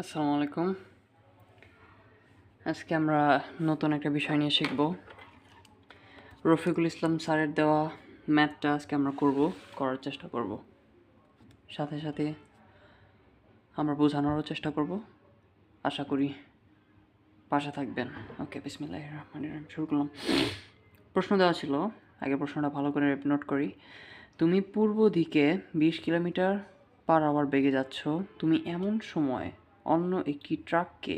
আসসালামু আলাইকুম। আজকে আমরা নতুন একটা বিষয় নিয়ে শিখব। রফিকুল ইসলাম স্যারের দেওয়া ম্যাথটা আজকে আমরা করব, করার চেষ্টা করব। সাথে সাথে আমরা বোঝানোরও চেষ্টা করব। আশা করি পাশে থাকবেন। ওকে বিসমিল্লাহ রহমান রহিম, শুরু করলাম। প্রশ্ন দেওয়া ছিল, আগে প্রশ্নটা ভালো করে নোট করি। তুমি পূর্ব দিকে বিশ কিলোমিটার পার আওয়ার বেগে যাচ্ছ, তুমি এমন সময় অন্য একটি ট্রাককে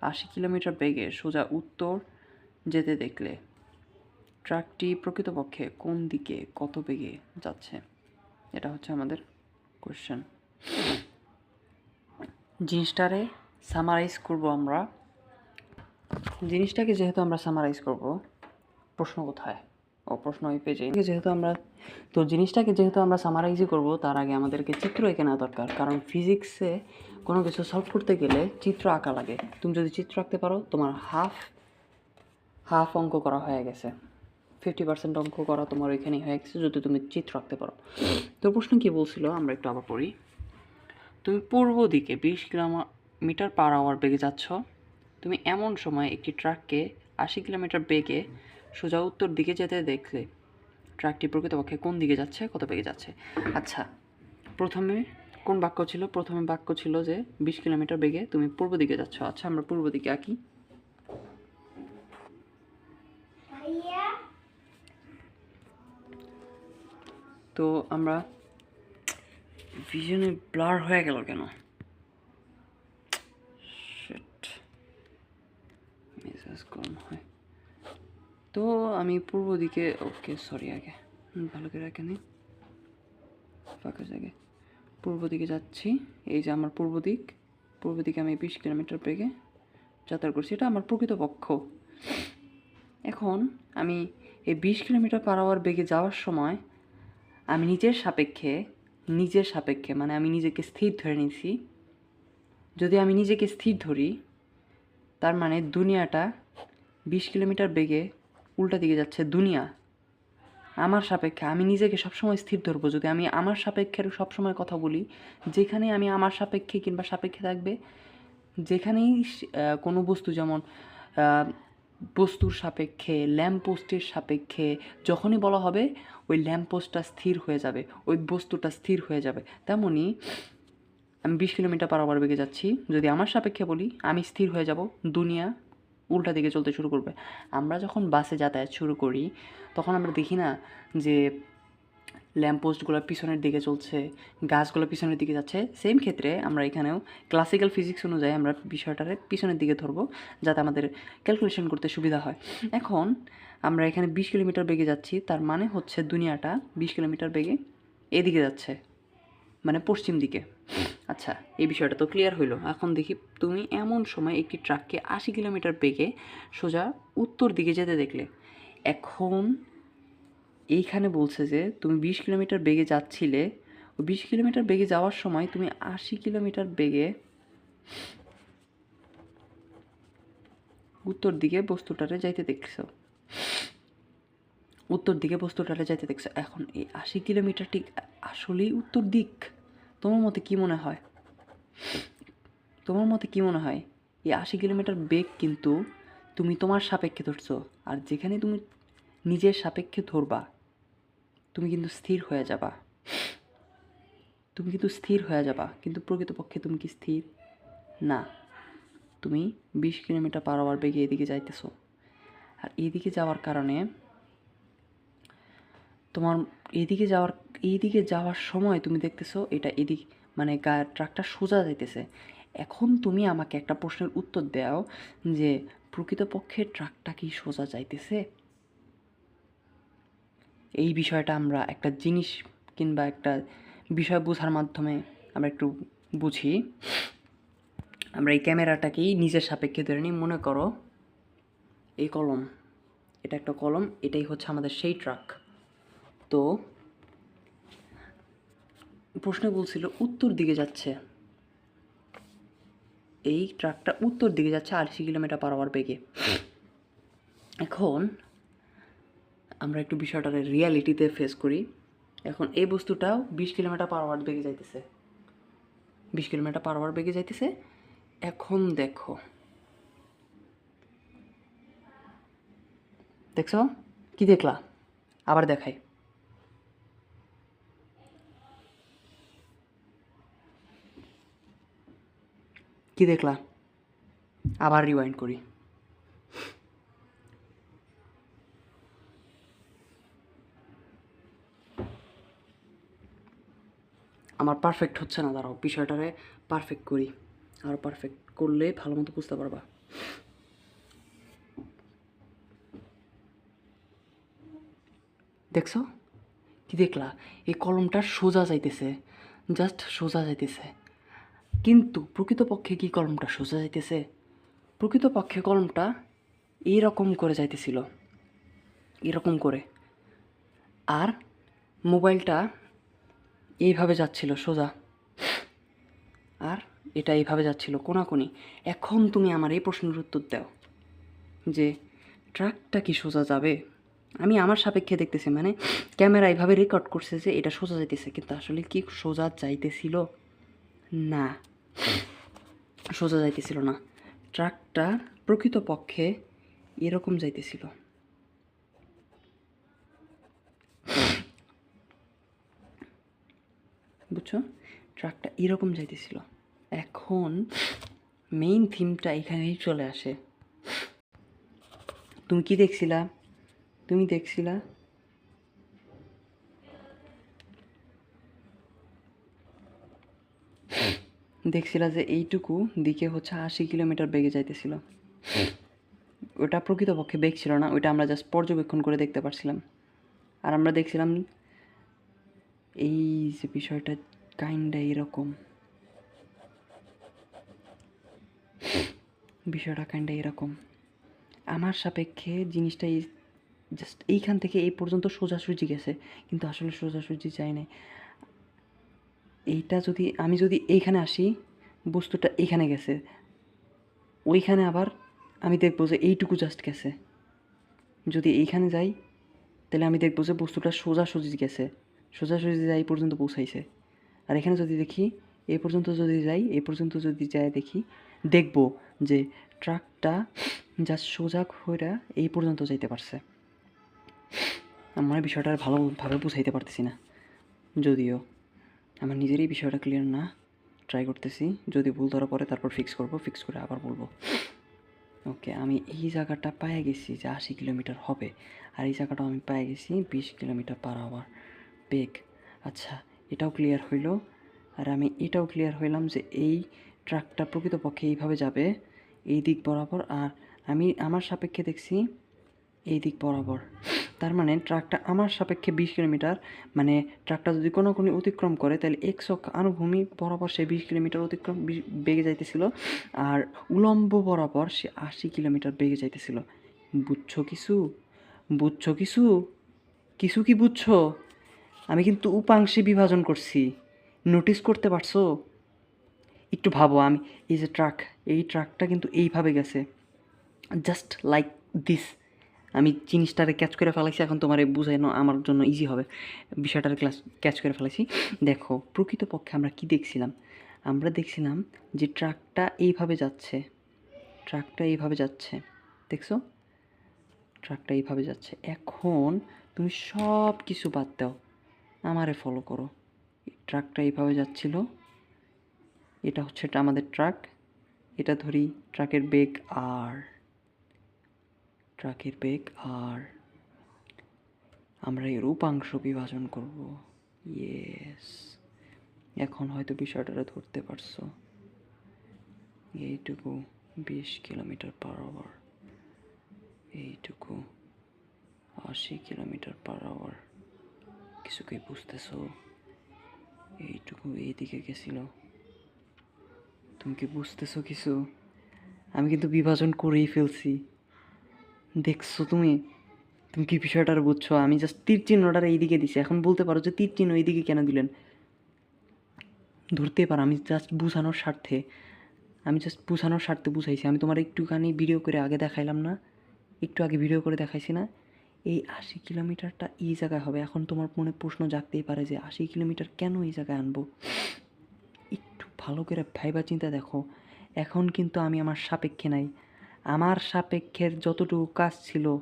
আশি কিলোমিটার বেগে সোজা উত্তর যেতে দেখলে ট্রাকটি প্রকৃতপক্ষে কোন দিকে কত বেগে যাচ্ছে? এটা হচ্ছে আমাদের কোয়েশ্চেন জিনিসটারে সামারাইজ করব আমরা। জিনিসটাকে যেহেতু আমরা সামারাইজ করব, প্রশ্ন কোথায়? প্রশ্ন ওই পেজে যেহেতু আমরা, তো জিনিসটাকে যেহেতু আমরা সামারাইজই করব, তার আগে আমাদেরকে চিত্র এঁকে নেওয়া দরকার। কারণ ফিজিক্সে কোনো কিছু সলভ করতে গেলে চিত্র আঁকা লাগে। তুমি যদি চিত্র আঁকতে পারো, তোমার হাফ হাফ অঙ্ক করা হয়ে গেছে। ফিফটি পার্সেন্ট অঙ্ক করা তোমার ওইখানেই হয়ে গেছে, যদি তুমি চিত্র আঁকতে পারো। তো প্রশ্ন কী বলছিল? আমরা একটু আবার পড়ি। তুমি পূর্ব দিকে বিশ কিলোমিটার পার আওয়ার বেগে যাচ্ছ। তুমি এমন সময় একটি ট্রাককে আশি কিলোমিটার বেগে সোজা উত্তর দিকে যেতে দেখলে ট্রাকটি প্রকৃতপক্ষে কোন দিকে যাচ্ছে কত বেগে যাচ্ছে? আচ্ছা প্রথমে কোন বাক্য ছিল? প্রথমে বাক্য ছিল যে বিশ কিলোমিটার বেগে তুমি পূর্ব দিকে যাচ্ছ। আচ্ছা আমরা পূর্ব দিকে আঁকি। তো আমরা ভিজনে ব্লার হয়ে গেল কেন. মেজাজ গরম হয়। তো আমি পূর্ব দিকে, ওকে সরি আগে। ভালো করে রাখে নি ফাঁকা জায়গায় পূর্ব দিকে যাচ্ছি। এই যে আমার পূর্ব দিক। পূর্ব দিকে আমি বিশ কিলোমিটার বেগে যাত্রা করছি। এটা আমার প্রকৃত পক্ষ। এখন আমি এই বিশ কিলোমিটার পার আওয়ার বেগে যাওয়ার সময় আমি নিজের সাপেক্ষে নিজের সাপেক্ষে মানে আমি নিজেকে স্থির ধরে নিছি যদি আমি নিজেকে স্থির ধরি, তার মানে দুনিয়াটা বিশ কিলোমিটার বেগে উল্টা দিকে যাচ্ছে, দুনিয়া। আমার সাপেক্ষে আমি নিজেকে সবসময় স্থির ধরবো। যদি আমি আমার সাপেক্ষের সবসময় কথা বলি, যেখানে আমি আমার সাপেক্ষে কিংবা সাপেক্ষে থাকবে, যেখানেই কোনো বস্তু যেমন বস্তুর সাপেক্ষে ল্যাম্প পোস্টের সাপেক্ষে, যখনই বলা হবে, ওই ল্যাম্প পোস্টটা স্থির হয়ে যাবে, ওই বস্তুটা স্থির হয়ে যাবে। তেমনই আমি বিশ কিলোমিটার পার বেগে যাচ্ছি। যদি আমার সাপেক্ষে বলি, আমি স্থির হয়ে যাব দুনিয়া উল্টা দিকে চলতে শুরু করবে। আমরা যখন বাসে যাতায়াত শুরু করি, তখন আমরা দেখি না যে ল্যাম্পপোস্টগুলো পিছনের দিকে চলছে, গাছগুলো পিছনের দিকে যাচ্ছে। সেম ক্ষেত্রে আমরা এখানেও ক্লাসিক্যাল ফিজিক্স অনুযায়ী আমরা বিষয়টারে পিছনের দিকে ধরবো, যাতে আমাদের ক্যালকুলেশন করতে সুবিধা হয়। এখন আমরা এখানে বিশ কিলোমিটার বেগে যাচ্ছি, তার মানে হচ্ছে দুনিয়াটা বিশ কিলোমিটার বেগে এদিকে যাচ্ছে। মানে পশ্চিম দিকে। আচ্ছা এই বিষয়টা তো ক্লিয়ার হইল। এখন দেখি তুমি এমন সময় একটি ট্রাককে আশি কিলোমিটার বেগে সোজা উত্তর দিকে যেতে দেখলে। এখন এইখানে বলছে যে, তুমি বিশ কিলোমিটার বেগে যাচ্ছিলে। ও বিশ কিলোমিটার বেগে যাওয়ার সময় তুমি আশি কিলোমিটার বেগে উত্তর দিকে বস্তুটারে যাইতে দেখছ। উত্তর দিকে বস্তুটারে যাইতে দেখছ। এখন এই আশি কিলোমিটার ঠিক আসলেই উত্তর দিক। তোমার মতে কি মনে হয়? তোমার মতে কি মনে হয়? এই আশি কিলোমিটার বেগ কিন্তু তুমি তোমার সাপেক্ষে ধরছো। আর যেখানে তুমি নিজের সাপেক্ষে ধরবা, তুমি কিন্তু স্থির হয়ে যাবা। তুমি কিন্তু স্থির হয়ে যাবা। কিন্তু প্রকৃতপক্ষে তুমি কি স্থির? না। তুমি বিশ কিলোমিটার পার আওয়ার বেগে এদিকে যাইতেছো। আর এদিকে যাওয়ার কারণে তোমার এদিকে যাওয়ার এইদিকে যাওয়ার সময় তুমি দেখতেছো এটা এদিক মানে ট্রাকটা সোজা যাইতেছে। এখন তুমি আমাকে একটা প্রশ্নের উত্তর দাও যে প্রকৃতপক্ষে ট্রাকটা কি সোজা যাইতেছে? এই বিষয়টা আমরা একটা জিনিস কিংবা একটা বিষয় বোঝার মাধ্যমে আমরা একটু বুঝি। আমরা এই ক্যামেরাটাকেই নিজের সাপেক্ষে ধরে নিই, মনে করো এই কলম, এটা একটা কলম, এটাই হচ্ছে আমাদের সেই ট্রাক। তো প্রশ্নে বলছিল, উত্তর দিকে যাচ্ছে। এই ট্রাকটা উত্তর দিকে যাচ্ছে আশি কিলোমিটার পার আওয়ার বেগে। এখন আমরা একটু বিষয়টাকে রিয়ালিটিতে ফেস করি। এখন এই বস্তুটাও বিশ কিলোমিটার পার আওয়ার বেগে যাইতেছে। বিশ কিলোমিটার পার আওয়ার বেগে যাইতেছে। এখন দেখো। দেখছ? কি দেখলা? আবার দেখাই। কি দেখলা? আবার রিওয়াইন্ড করি। আমার পারফেক্ট হচ্ছে না, দাঁড়াও, বিষয়টারে পারফেক্ট করি। আর পারফেক্ট করলে ভালো মতো বুঝতে পারবা। দেখছ? কি দেখলা? এই কলমটা সোজা যাইতেছে জাস্ট সোজা যাইতেছে। কিন্তু প্রকৃতপক্ষে কি কলমটা সোজা যাইতেছে? প্রকৃতপক্ষে কলমটা এইরকম করে যাইতেছিল। এরকম করে। আর মোবাইলটা এইভাবে যাচ্ছিল সোজা। আর এটা এইভাবে যাচ্ছিল কোনাকুনি। এখন তুমি আমার এই প্রশ্নের উত্তর দাও যে ট্রাকটা কি সোজা যাবে? আমি আমার সাপেক্ষে দেখতেছি মানে ক্যামেরা এইভাবে রেকর্ড করছে যে এটা সোজা যাইতেছে, কিন্তু আসলে কি সোজা যাইতেছিল? না। সোজা যাইতেছিল না। ট্রাকটা প্রকৃতপক্ষে এরকম যাইতেছিল। বুঝছ? ট্রাকটা এরকম যাইতেছিল। এখন মেইন থিমটা এখানেই চলে আসে। তুমি কি দেখছিলা? তুমি দেখছিলা? দেখছিলা যে এইটুকু দিকে হচ্ছে আশি কিলোমিটার বেগে যাইতেছিল। ওটা প্রকৃতপক্ষে বেগ ছিল না, ওইটা আমরা জাস্ট পর্যবেক্ষণ করে দেখতে পারছিলাম। আর আমরা দেখছিলাম এই যে বিষয়টা কাইন্ডা এরকম। বিষয়টা কাইন্ডা এরকম। আমার সাপেক্ষে জিনিসটা জাস্ট এইখান থেকে এই পর্যন্ত সোজাসুজি গেছে, কিন্তু আসলে সোজাসুজি যায় নাই এইটা যদি, আমি যদি এইখানে আসি, বস্তুটা এইখানে গেছে, ওইখানে আবার আমি দেখব যে এইটুকু জাস্ট গেছে। যদি এইখানে যাই, তাহলে আমি দেখব যে বস্তুটা সোজাসুজি গেছে, সোজাসুজি যাই পর্যন্ত পৌঁছাইছে। আর এখানে যদি দেখি এই পর্যন্ত যদি যাই এই পর্যন্ত যদি যাই দেখি, দেখব যে ট্রাকটা জাস্ট সোজা হইরা এই পর্যন্ত যাইতে পারছে। আমার বিষয়টা আর ভালোভাবে বুঝাইতে পারতেছি না, যদিও। আমার নিজেরই বিষয়টা ক্লিয়ার না ট্রাই করতেছি। যদি ভুল ধরা পড়ে তারপর ফিক্স করব ফিক্স করে আবার বলব। ওকে আমি এই জায়গাটা পায়ে গেছি যে আশি কিলোমিটার হবে। আর এই জায়গাটাও আমি পায়ে গেছি বিশ কিলোমিটার পার আওয়ার বেগ আচ্ছা এটাও ক্লিয়ার হইল। আর আমি এটাও ক্লিয়ার হইলাম যে এই ট্রাকটা প্রকৃতপক্ষে এইভাবে যাবে, এই দিক বরাবর। আর আমি, আমার সাপেক্ষে দেখছি এই দিক বরাবর। তার মানে ট্রাকটা আমার সাপেক্ষে বিশ কিলোমিটার মানে ট্রাকটা যদি কোনো কোনো অতিক্রম করে, তাহলে একশক আনুভূমি বরাবর সে বিশ কিলোমিটার অতিক্রম বেগে যাইতেছিল। আর উলম্ব বরাবর সে আশি কিলোমিটার বেগে যাইতেছিল। বুঝছ কিছু? বুঝছ কিছু? কিছু কি বুঝছ? আমি কিন্তু উপাংশে বিভাজন করছি। নোটিস করতে পারছ? একটু ভাবো আমি, এই যে ট্রাক, এই ট্রাকটা কিন্তু এইভাবে গেছে। Just like this. আমি জিনিসটারে ক্যাচ করে ফেলাইছি, এখন তোমার বুঝানো আমার জন্য ইজি হবে। বিষয়টার ক্লাস ক্যাচ করে ফেলাইছি। দেখো, প্রকৃতপক্ষে আমরা কি দেখছিলাম? আমরা দেখছিলাম যে ট্রাকটা এইভাবে যাচ্ছে। ট্রাকটা এইভাবে যাচ্ছে। দেখছ? ট্রাকটা এইভাবে যাচ্ছে। এখন তুমি সব কিছু বাদ দাও। আমারে ফলো করো। ট্রাকটা এইভাবে যাচ্ছিল। এটা হচ্ছে আমাদের ট্রাক। এটা ধরি ট্রাকের বেগ আর। ট্রাকের বেগ আর আমরা এর উপাংশ বিভাজন করব। ইয়েস এখন হয়তো বিষয়টা ধরতে পারছ। এইটুকু বিশ কিলোমিটার পার আওয়ার এইটুকু আশি কিলোমিটার পার আওয়ার কিছু কি বুঝতেছো? এইটুকু এইদিকে গেছিল। তুমি কি বুঝতেছো কিছু? আমি কিন্তু বিভাজন করেই ফেলছি। দেখছ তুমি? তুমি কি বিষয়টার বুঝছ? আমি জাস্ট তীর চিহ্নটার এইদিকে দিছি। এখন বলতে পারো যে তীর চিহ্ন এইদিকে কেন দিলেন? ধরতে পারো, আমি জাস্ট বুঝানোর স্বার্থে। আমি জাস্ট বুঝানোর স্বার্থে বুঝাইছি। আমি তোমার একটুখানি ভিডিও করে আগে দেখাইলাম না? একটু আগে ভিডিও করে দেখাইছি না? এই আশি কিলোমিটারটা এই জায়গায় হবে। এখন তোমার মনে প্রশ্ন জাগতেই পারে যে আশি কিলোমিটার কেন এই জায়গায় আনব? একটু ভালো করে ভাইবা চিন্তা দেখো। এখন কিন্তু আমি আমার সাপেক্ষে নাই। আমার সাপেক্ষের যতটুকু কাজ ছিল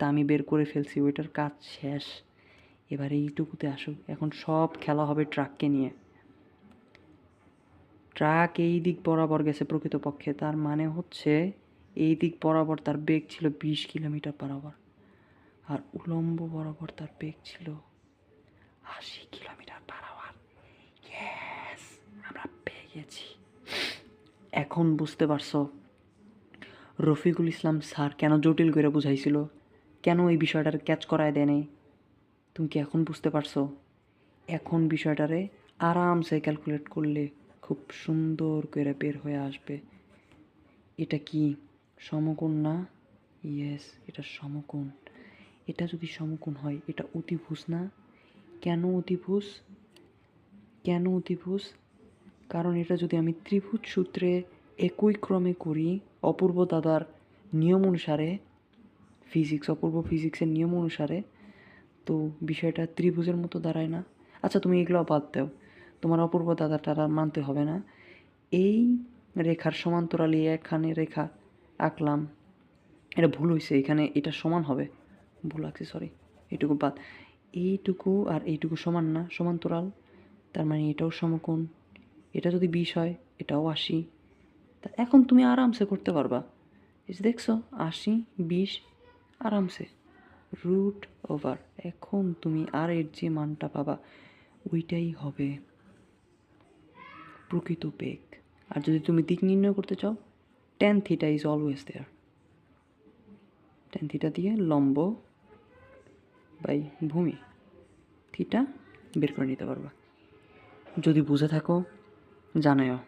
তা আমি বের করে ফেলছি, ওইটার কাজ শেষ। এবার এইটুকুতে আসুক, এখন সব খেলা হবে ট্রাককে নিয়ে। ট্রাক এই দিক বরাবর গেছে প্রকৃতপক্ষে, তার মানে হচ্ছে এই দিক বরাবর তার বেগ ছিল বিশ কিলোমিটার বরাবর আর উলম্ব বরাবর তার বেগ ছিল আশি কিলোমিটার আওয়ার। আমরা পেয়ে গেছি। এখন বুঝতে পারছ রফিকুল ইসলাম স্যার কেন জটিল করে বুঝাইছিল? কেন এই বিষয়টার ক্যাচ করায় দেয় নাই? তুমি কি এখন বুঝতে পারছ? এখন বিষয়টারে আরামসে ক্যালকুলেট করলে খুব সুন্দর করে বের হয়ে আসবে। এটা কি সমকোণ না? ইয়েস এটা সমকোণ। এটা যদি সমকোণ হয়, এটা অতিভুজ না? কেন অতিভুজ? কেন অতিভুজ? কারণ এটা যদি আমি ত্রিভুজ সূত্রে একই ক্রমে করি অপূর্ব দাদার নিয়ম অনুসারে ফিজিক্স অপূর্ব ফিজিক্সের নিয়ম অনুসারে, তো বিষয়টা ত্রিভুজের মতো দাঁড়ায় না। আচ্ছা তুমি এগুলো বাদ দাও। তোমার অপূর্ব দাদাটা আর মানতে হবে না। এই রেখার সমান্তরালে এখানে রেখা আঁকলাম। এটা ভুল হয়েছে এখানে এটা সমান হবে। ভুল আছে সরি এইটুকু বাদ। এইটুকু আর এইটুকু সমান না, সমান্তরাল। তার মানে এটাও সমকোণ। এটা যদি বিশ হয়, এটাও আশি। তা এখন তুমি আরামসে করতে পারবা। যে দেখছ, আশি, বিশ, আরামসে। Root over. এখন তুমি আর এর যে মানটা পাবা, ওইটাই হবে প্রকৃত বেগ। আর যদি তুমি দিক নির্ণয় করতে চাও tan theta is always there tan theta দিয়ে লম্ব বাই ভূমি থিটা বের করে নিতে পারবা। যদি বুঝে থাকো জানাও